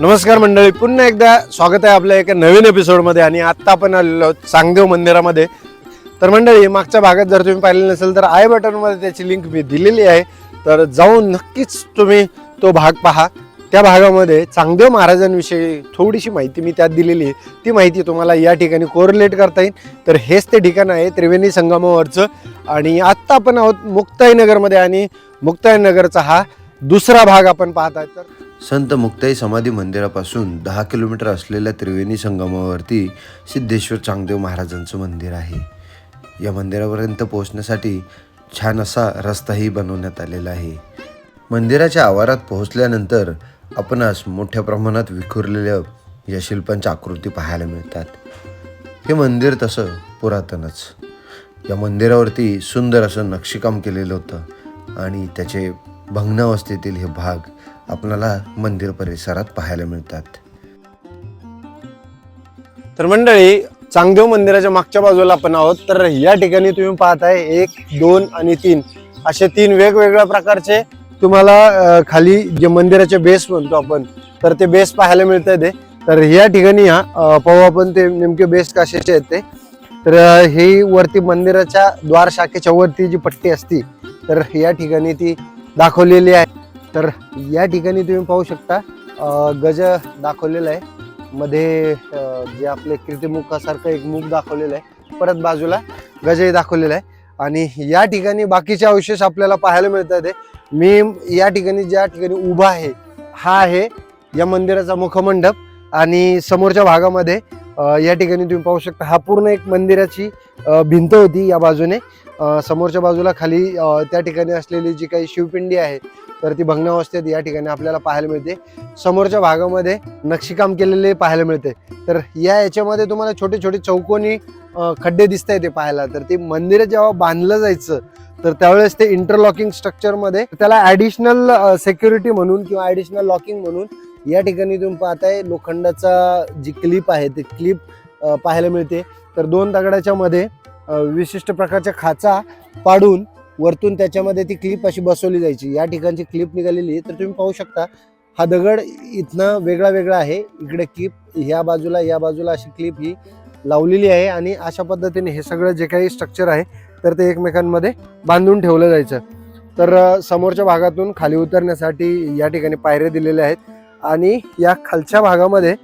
नमस्कार मंडळी पुन्हा एकदा स्वागत आहे आपल्या एका नवीन एपिसोडमध्ये आणि आत्ता आपण आलेलो आहोत चांगदेव मंदिरामध्ये. तर मंडळी मागच्या भागात जर तुम्ही पाहिलेलं नसेल तर आय बटनमध्ये त्याची लिंक मी दिलेली आहे. तर जाऊन नक्कीच तुम्ही तो भाग पहा. त्या भागामध्ये चांगदेव महाराजांविषयी थोडीशी माहिती मी त्यात दिलेली आहे. ती माहिती तुम्हाला या ठिकाणी कोरिलेट करता येईल. तर हेच ते ठिकाण आहे त्रिवेणी संगमावरचं. आणि आत्ता आपण आहोत मुक्ताईनगरमध्ये आणि मुक्ताईनगरचा हा दुसरा भाग आपण पाहत आहे तर संत मुक्ताई समाधी मंदिरापासून दहा किलोमीटर असलेल्या त्रिवेणी संगमावरती सिद्धेश्वर चांगदेव महाराजांचं मंदिर आहे. या मंदिरापर्यंत पोहोचण्यासाठी छान असा रस्ताही बनवण्यात आलेला आहे. मंदिराच्या आवारात पोहोचल्यानंतर आपणास मोठ्या प्रमाणात विखुरलेल्या या शिल्पांच्या आकृती पाहायला मिळतात. हे मंदिर तसं पुरातनच. या मंदिरावरती सुंदर असं नक्षीकाम केलेलं होतं आणि त्याचे भग्नावस्थेतील हे भाग आपणाला मंदिर परिसरात पाहायला मिळतात. तर मंडळी चांगदेव मंदिराच्या मागच्या बाजूला आपण आहोत. तर या ठिकाणी तुम्ही पाहताय एक दोन आणि तीन. असे तीन वेगवेगळ्या प्रकारचे तुम्हाला खाली जे मंदिराचे बेस म्हणतो आपण तर ते बेस पाहायला मिळत ते. तर या ठिकाणी हा पाहू आपण ते नेमके बेस कशाचे आहेत ते. तर ही हे वरती मंदिराच्या द्वार शाखेच्या वरती जी पट्टी असती तर या ठिकाणी ती दाखवलेली आहे. तर या ठिकाणी तुम्ही पाहू शकता गज दाखवलेला आहे. मध्ये जे आपले कीर्तिमुखासारखं एक मुख दाखवलेलं आहे. परत बाजूला गजही दाखवलेला आहे. आणि या ठिकाणी बाकीचे अवशेष आपल्याला पाहायला मिळतात आहे. मी या ठिकाणी ज्या ठिकाणी उभा आहे हा आहे या मंदिराचा मुखमंडप. आणि समोरच्या भागामध्ये या ठिकाणी तुम्ही पाहू शकता हा पूर्ण एक मंदिराची भिंत होती या बाजूने. समोरच्या बाजूला खाली त्या ठिकाणी असलेली जी काही शिवपिंडी आहे तर ती भग्नावस्थेत या ठिकाणी आपल्याला पाहायला मिळते. समोरच्या भागामध्ये नक्षीकाम केलेले पाहायला मिळते. तर या याच्यामध्ये तुम्हाला छोटे छोटे चौकोनी खड्डे दिसत आहे ते पाहायला. तर ते मंदिर जेव्हा बांधलं जायचं तर त्यावेळेस ते इंटरलॉकिंग स्ट्रक्चरमध्ये त्याला ॲडिशनल सेक्युरिटी म्हणून किंवा ॲडिशनल लॉकिंग म्हणून या ठिकाणी तुम्ही पाहताय लोखंडाचा जी क्लिप आहे ती क्लिप पाहायला मिळते. तर दोन दगडाच्या मध्ये विशिष्ट प्रकारच्या खाचा पाडून वरतून त्याच्यामध्ये ती क्लिप अशी बसवली जायची. या ठिकाणची क्लिप निघालेली तर तुम्ही पाहू शकता हा दगड इथनं वेगळा वेगळा आहे. इकडे क्लिप ह्या बाजूला या बाजूला अशी क्लिप ही लावलेली आहे. आणि अशा पद्धतीने हे सगळं जे काही स्ट्रक्चर आहे तर ते एकमेकांमध्ये बांधून ठेवलं जायचं. तर समोरच्या भागातून खाली उतरण्यासाठी या ठिकाणी पायऱ्या दिलेल्या आहेत. आणि या खालच्या भागामध्ये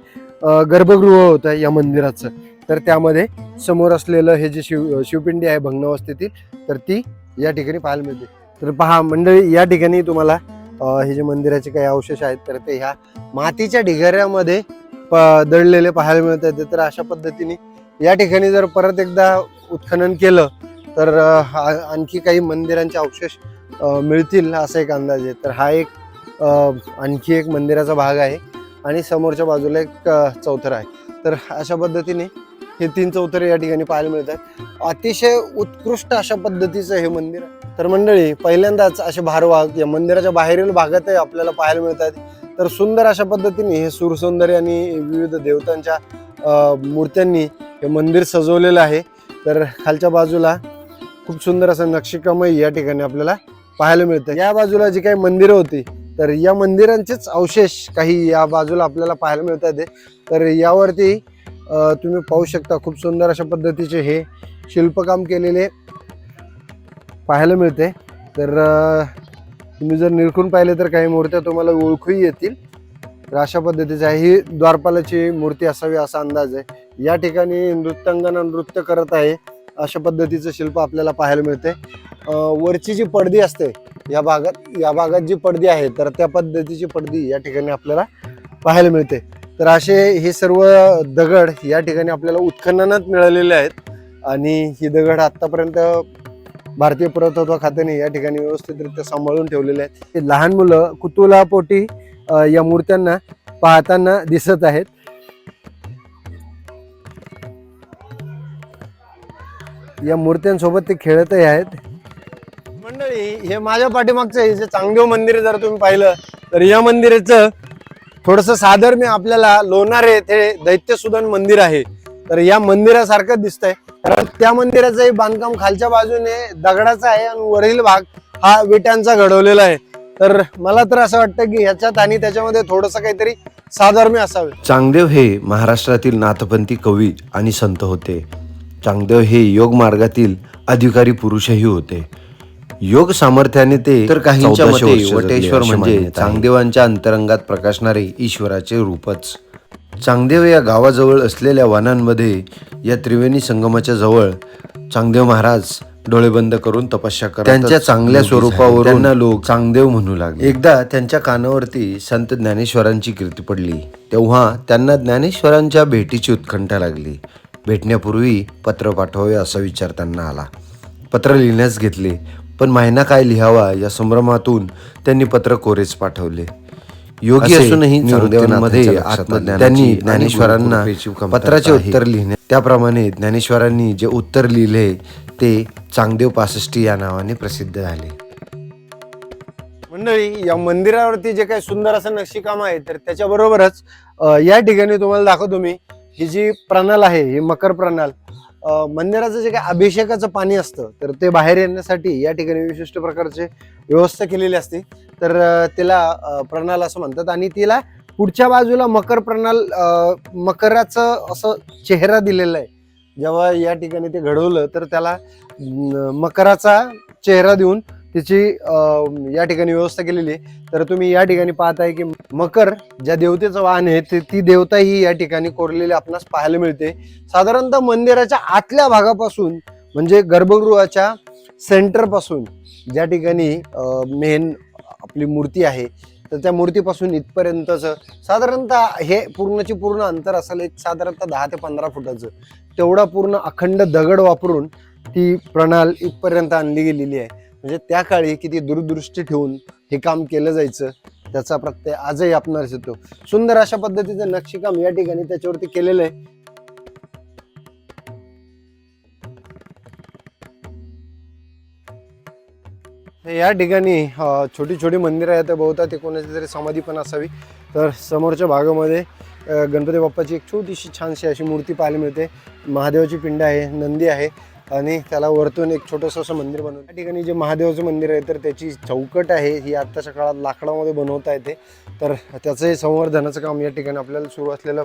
गर्भगृह होतं या मंदिराचं. तर त्यामध्ये समोर असलेलं हे जे शिव शिवपिंडी आहे भग्नावस्थेतील तर ती या ठिकाणी पाहायला मिळते. तर पहा मंडळी या ठिकाणी तुम्हाला हे जे मंदिराचे काही अवशेष आहेत तर ते ह्या मातीच्या ढिगाऱ्यामध्ये प- दडलेले पाहायला मिळतात. तर अशा पद्धतीने या ठिकाणी जर परत एकदा उत्खनन केलं तर आणखी काही मंदिरांचे अवशेष मिळतील असा एक अंदाज आहे. तर हा एक आणखी एक मंदिराचा भाग आहे आणि समोरच्या बाजूला एक चौथरा आहे. तर अशा पद्धतीने हे तीन चौथरे या ठिकाणी पाहायला मिळतात अतिशय उत्कृष्ट अशा पद्धतीचं हे मंदिर आहे. तर मंडळी पहिल्यांदाच असे भारवाग या मंदिराच्या बाहेरील भागातही आपल्याला पाहायला मिळतात तर सुंदर अशा पद्धतीने हे सुरसौंदर्य आणि विविध देवतांच्या मूर्त्यांनी हे मंदिर सजवलेलं आहे. तर खालच्या बाजूला खूप सुंदर असं नक्षीकामही या ठिकाणी आपल्याला पाहायला मिळतं या बाजूला जी काही मंदिरं होती तर या मंदिरांचेच अवशेष काही या बाजूला आपल्याला पाहायला मिळतात तर यावरती तुम्ही पाहू शकता खूप सुंदर अशा पद्धतीचे हे शिल्पकाम केलेले पाहायला मिळते. तर तुम्ही जर निरखून पाहिले तर काही मूर्त्या तुम्हाला ओळखूही येतील. तर अशा पद्धतीचं आहे. ही द्वारपालाची मूर्ती असावी असा अंदाज आहे. या ठिकाणी नृत्यांगना नृत्य करत आहे. अशा पद्धतीचं शिल्प आपल्याला पाहायला मिळते. वरची जी पडदी असते या भागात या भागात जी पडदी आहे तर त्या पद्धतीची पडदी या ठिकाणी आपल्याला पाहायला मिळते. तर असे हे सर्व दगड या ठिकाणी आपल्याला उत्खननात मिळालेले आहेत. आणि ही दगड आतापर्यंत भारतीय पुरातत्व खात्याने या ठिकाणी व्यवस्थितरित्या सांभाळून ठेवलेले आहेत. हे लहान मुलं कुतुलापोटी या मूर्त्यांना पाहताना दिसत आहेत. या मूर्त्यांसोबत ते खेळतही आहेत. मंडळी हे माझ्या पाठीमागचं हे जे चांगदेव मंदिर जर तुम्ही पाहिलं तर या मंदिराचं थोडस सादर मी आपल्याला लोणार येथे दैत्य सुदन मंदिर आहे. तर या मंदिरासारखं दिसतंय. कारण त्या मंदिराचंही बांधकाम खालच्या बाजूने दगडाचा आहे आणि वरील भाग हा विटांचा घडवलेला आहे. तर मला तर असं वाटतं की ह्याच्यात आणि त्याच्यामध्ये थोडंसं काहीतरी साधर्म्य असावे. चांगदेव हे महाराष्ट्रातील नाथपंथी कवी आणि संत होते. चांगदेव हे योग मार्गातील अधिकारी पुरुषही होते. योग सामर्थ्याने ते तर काहींच्या मते वटेश्वर म्हणजे चांगदेवांच्या अंतरंगात प्रकाशणारे ईश्वराचे रूपच. चांगदेव या गावाजवळ असलेल्या वनांमध्ये या त्रिवेणी संगमाच्या जवळ चांगदेव महाराज डोळे बंद करून तपस्या करत त्यांच्या चांगल्या स्वरूपावरून त्यांना लोक चांगदेव म्हणू लागले. एकदा त्यांच्या कानावरती संत ज्ञानेश्वरांची कीर्ती पडली. तेव्हा त्यांना ज्ञानेश्वरांच्या भेटीची उत्कंठा लागली. भेटण्यापूर्वी पत्र पाठवावे असा विचार त्यांना आला. पत्र लिहिण्यास घेतले. पण महिना काय लिहावा या संभ्रमातून त्यांनी पत्र कोरेच पाठवले. योगी असूनही आत्मज्ञान त्यांनी ज्ञानेश्वरांना पत्राचे उत्तर लिहिणे. त्याप्रमाणे ज्ञानेश्वरांनी जे उत्तर लिहिले ते चांगदेव पासष्टी या नावाने प्रसिद्ध झाले. मंडळी या मंदिरावरती जे काही सुंदर असं नक्षीकाम आहे तर त्याच्याबरोबरच अं, या ठिकाणी तुम्हाला दाखवतो मी ही जी प्रणाल आहे ही मकर प्रणाल मंदिराचं जे काही अभिषेकाचं पाणी असतं तर ते बाहेर येण्यासाठी या ठिकाणी विशिष्ट प्रकारचे व्यवस्था केलेली असते. तर तिला त्याला प्रणाल असं म्हणतात आणि तिला पुढच्या बाजूला मकर प्रणाल मकराचं असं चेहरा दिलेला आहे. जेव्हा या ठिकाणी ते घडवलं तर त्याला मकराचा चेहरा देऊन तिची या ठिकाणी व्यवस्था केलेली आहे. तर तुम्ही या ठिकाणी पाहताय की मकर ज्या देवतेचं वाहन आहे ते ती देवता ही या ठिकाणी कोरलेली आपणास पाहायला मिळते. साधारणतः मंदिराच्या आतल्या भागापासून म्हणजे गर्भगृहाच्या सेंटरपासून ज्या ठिकाणी मेन आपली मूर्ती आहे तर त्या मूर्तीपासून इथपर्यंतचं साधारणतः हे पूर्णची पूर्ण अंतर असेल एक साधारणतः दहा ते पंधरा फुटाचं. तेवढा पूर्ण अखंड दगड वापरून ती प्रणाल इथपर्यंत आणली गेलेली आहे. म्हणजे त्या काळी किती दूरदृष्टी ठेवून हे काम केलं जायचं त्याचा प्रत्यय आजही आपणास येतो. सुंदर अशा पद्धतीचं नक्षीकाम या ठिकाणी त्याच्यावरती केलेलं आहे. या ठिकाणी छोटी छोटी मंदिरं आहेत बहुता ते कोणाची तरी समाधी पण असावी. तर समोरच्या भागामध्ये गणपती बाप्पाची एक छोटीशी छानशी अशी मूर्ती पाहायला मिळते. महादेवाची पिंड आहे नंदी आहे. आणि त्याला वरतून एक छोटंसं असं मंदिर बनवलं या ठिकाणी जे महादेवाचं मंदिर आहे तर त्याची चौकट आहे. ही आत्ताच्या काळात लाकडामध्ये बनवता येते. तर त्याचंही संवर्धनाचं काम या ठिकाणी आपल्याला सुरू असलेलं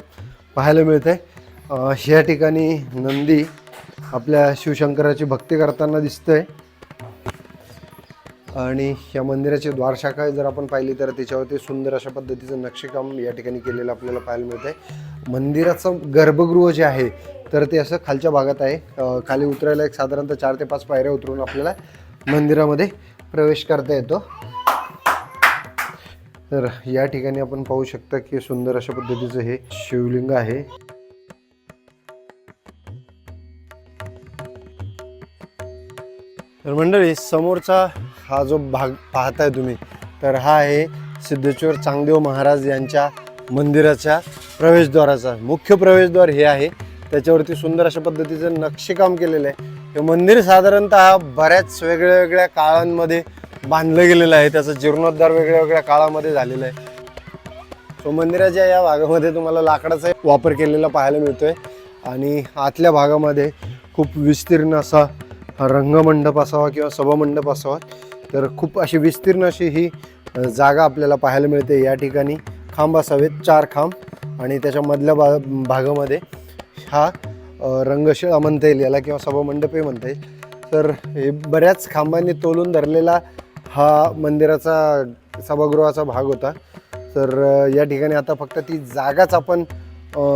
पाहायला मिळतं आहे या ठिकाणी नंदी आपल्या शिवशंकराची भक्ती करताना दिसतंय. आणि या मंदिराची द्वारशाखा जर आपण पाहिली तर त्याच्यावरती सुंदर अशा पद्धतीचं नक्षीकाम या ठिकाणी केलेलं आपल्याला पाहायला मिळतं आहे मंदिराचं गर्भगृह जे आहे तर ते असं खालच्या भागात आहे. खाली उतरायला एक साधारणतः चार ते पाच पायऱ्या उतरून आपल्याला मंदिरामध्ये प्रवेश करता येतो. तर या ठिकाणी आपण पाहू शकता की सुंदर अशा पद्धतीचं हे शिवलिंग आहे. तर मंडळी समोरचा हा जो भाग पाहताय तुम्ही तर हा आहे सिद्धेश्वर चांगदेव महाराज यांच्या मंदिराच्या प्रवेशद्वाराचा. मुख्य प्रवेशद्वार हे आहे. त्याच्यावरती सुंदर अशा पद्धतीचं नक्षीकाम केलेलं आहे. हे मंदिर साधारणतः बऱ्याच वेगळ्या वेगळ्या काळांमध्ये बांधलं गेलेलं आहे. त्याचा जीर्णोद्धार वेगळ्या वेगळ्या काळामध्ये झालेला आहे. सो मंदिराच्या या भागामध्ये तुम्हाला लाकडाचा वापर केलेला पाहायला मिळतोय. आणि आतल्या भागामध्ये खूप विस्तीर्ण असा रंगमंडप असावा किंवा सभामंडप असावा. तर खूप अशी विस्तीर्ण अशी ही जागा आपल्याला पाहायला मिळते. या ठिकाणी खांब असावेत चार खांब. आणि त्याच्या मधल्या भा भागामध्ये हा अ, रंगशिळा म्हणता येईल याला किंवा सभामंडपही म्हणता येईल. तर हे बऱ्याच खांबांनी तोलून धरलेला हा मंदिराचा सभागृहाचा भाग होता. तर या ठिकाणी आता फक्त ती जागाच आपण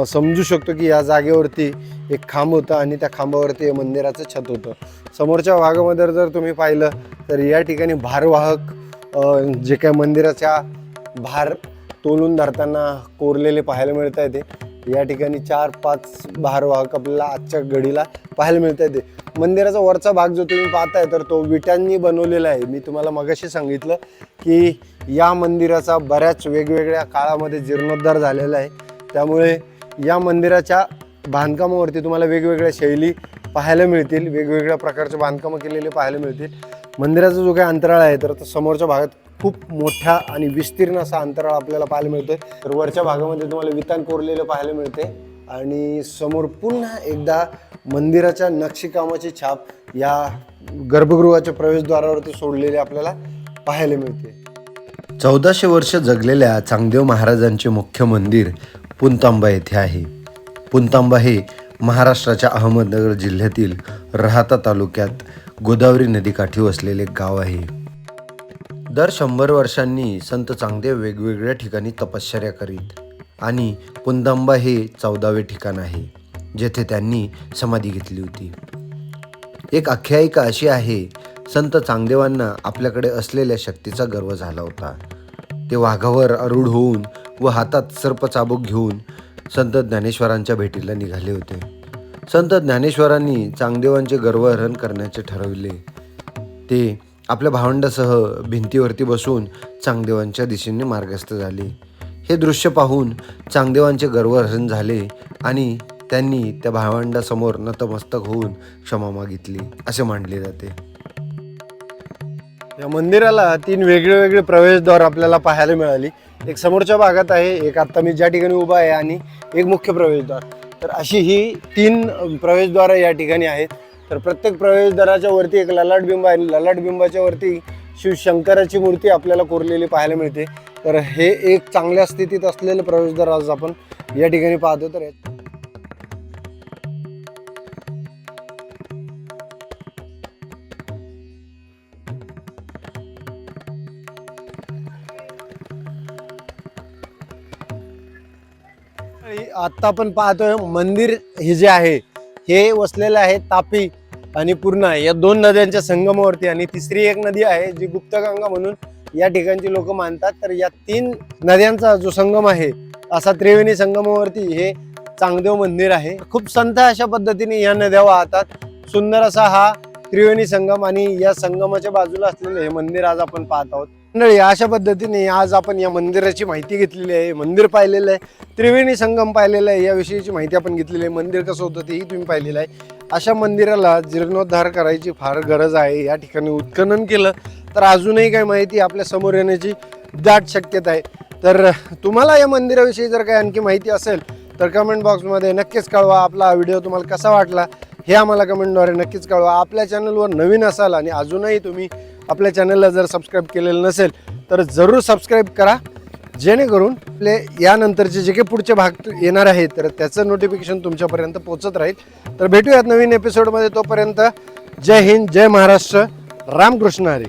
समजू शकतो की या जागेवरती एक खांब होता आणि त्या खांबावरती मंदिराचं छत होतं. समोरच्या भागामध्ये जर तुम्ही पाहिलं तर या ठिकाणी भारवाहक जे काय मंदिराच्या भार तोलून धरताना कोरलेले पाहायला मिळत आहे ते या ठिकाणी चार पाच भारवाहक आपल्याला आजच्या घडीला पाहायला मिळत आहे मंदिराचा वरचा भाग जो तुम्ही पाहताय तर तो विटांनी बनवलेला आहे. मी तुम्हाला मगाशी सांगितलं की या मंदिराचा बऱ्याच वेगवेगळ्या काळामध्ये जीर्णोद्धार झालेला आहे. त्यामुळे या मंदिराच्या बांधकामावरती तुम्हाला वेगवेगळ्या शैली पाहायला मिळतील. वेगवेगळ्या प्रकारचे बांधकामं केलेले पाहायला मिळतील. मंदिराचा जो काही अंतराळ आहे तर तो समोरच्या भागात खूप मोठा आणि विस्तीर्ण असा अंतराळ आपल्याला पाहायला मिळतोय. तर वरच्या भागामध्ये तुम्हाला वितान कोरलेलं पाहायला मिळते आणि समोर पुन्हा एकदा मंदिराच्या नक्षीकामाची छाप या गर्भगृहाच्या प्रवेशद्वारावरती सोडलेली आपल्याला पाहायला मिळते. चौदाशे वर्ष जगलेल्या चांगदेव महाराजांचे मुख्य मंदिर पुंतांबा येथे आहे. पुंतांबा हे महाराष्ट्राच्या अहमदनगर जिल्ह्यातील राहाता तालुक्यात गोदावरी नदीकाठी वसलेले गाव आहे. दर शंभर वर्षांनी संत चांगदेव वेगवेगळ्या ठिकाणी तपश्चर्या करीत. आणि कुंदंबा हे चौदावे ठिकाण आहे जेथे त्यांनी समाधी घेतली होती. एक आख्यायिका अशी आहे संत चांगदेवांना आपल्याकडे असलेल्या शक्तीचा गर्व झाला होता. ते वाघावर अरुढ होऊन व हातात सर्प चाबूक घेऊन संत ज्ञानेश्वरांच्या भेटीला निघाले होते. संत ज्ञानेश्वरांनी चांगदेवांचे गर्वहरण करण्याचे ठरविले. ते आपल्या भावंडासह भिंतीवरती बसून चांगदेवांच्या दिशेने मार्गस्थ झाले. हे दृश्य पाहून चांगदेवांचे गर्वहरण झाले आणि त्यांनी त्या भावंडासमोर नतमस्तक होऊन क्षमा मागितली असे मानले जाते. या मंदिराला तीन वेगळे वेगळे प्रवेशद्वार आपल्याला पाहायला मिळाली. एक समोरच्या भागात आहे एक आता मी ज्या ठिकाणी उभा आहे आणि एक मुख्य प्रवेशद्वार. तर अशी ही तीन प्रवेशद्वारं या ठिकाणी आहेत. तर प्रत्येक प्रवेशद्वाराच्या वरती एक ललाट बिंब आहे. ललाट बिंबाच्या वरती शिवशंकराची मूर्ती आपल्याला कोरलेली पाहायला मिळते. तर हे एक चांगल्या स्थितीत असलेलं प्रवेशद्वार आज आपण या ठिकाणी पाहतो. तर आत्ता आपण पाहतोय मंदिर हे जे आहे हे वसलेलं आहे तापी आणि पूर्णा या दोन नद्यांच्या संगमावरती. आणि तिसरी एक नदी आहे जी गुप्तगंगा म्हणून या ठिकाणची लोक मानतात. तर या तीन नद्यांचा जो संगम आहे असा त्रिवेणी संगमावरती हे चांगदेव मंदिर आहे. खूप संत अशा पद्धतीने या नद्या वाहतात. सुंदर असा हा त्रिवेणी संगम आणि या संगमाच्या बाजूला असलेलं हे मंदिर आज आपण पाहत आहोत. मंडळी अशा पद्धतीने आज आपण या मंदिराची माहिती घेतलेली आहे मंदिर पाहिलेलं आहे त्रिवेणी संगम पाहिलेला आहे याविषयीची माहिती आपण घेतलेली आहे. मंदिर कसं होतं तेही तुम्ही पाहिलेलं आहे. अशा मंदिराला जीर्णोद्धार करायची फार गरज आहे या ठिकाणी उत्खनन केलं तर अजूनही काही माहिती आपल्यासमोर येण्याची दाट शक्यता आहे. तर तुम्हाला या मंदिराविषयी जर काही आणखी माहिती असेल तर कमेंट बॉक्समध्ये नक्कीच कळवा. आपला व्हिडिओ तुम्हाला कसा वाटला हे आम्हाला कमेंटद्वारे नक्कीच कळवा. आपल्या चॅनलवर नवीन असाल आणि अजूनही तुम्ही आपल्या चॅनलला जर सबस्क्राईब केलेलं नसेल तर जरूर सबस्क्राईब करा. जेणेकरून आपले यानंतरचे जे काही पुढचे भाग येणार आहेत तर त्याचं नोटिफिकेशन तुमच्यापर्यंत पोचत राहील. तर भेटूयात नवीन एपिसोडमध्ये तोपर्यंत. जय हिंद जय महाराष्ट्र. रामकृष्ण हरी.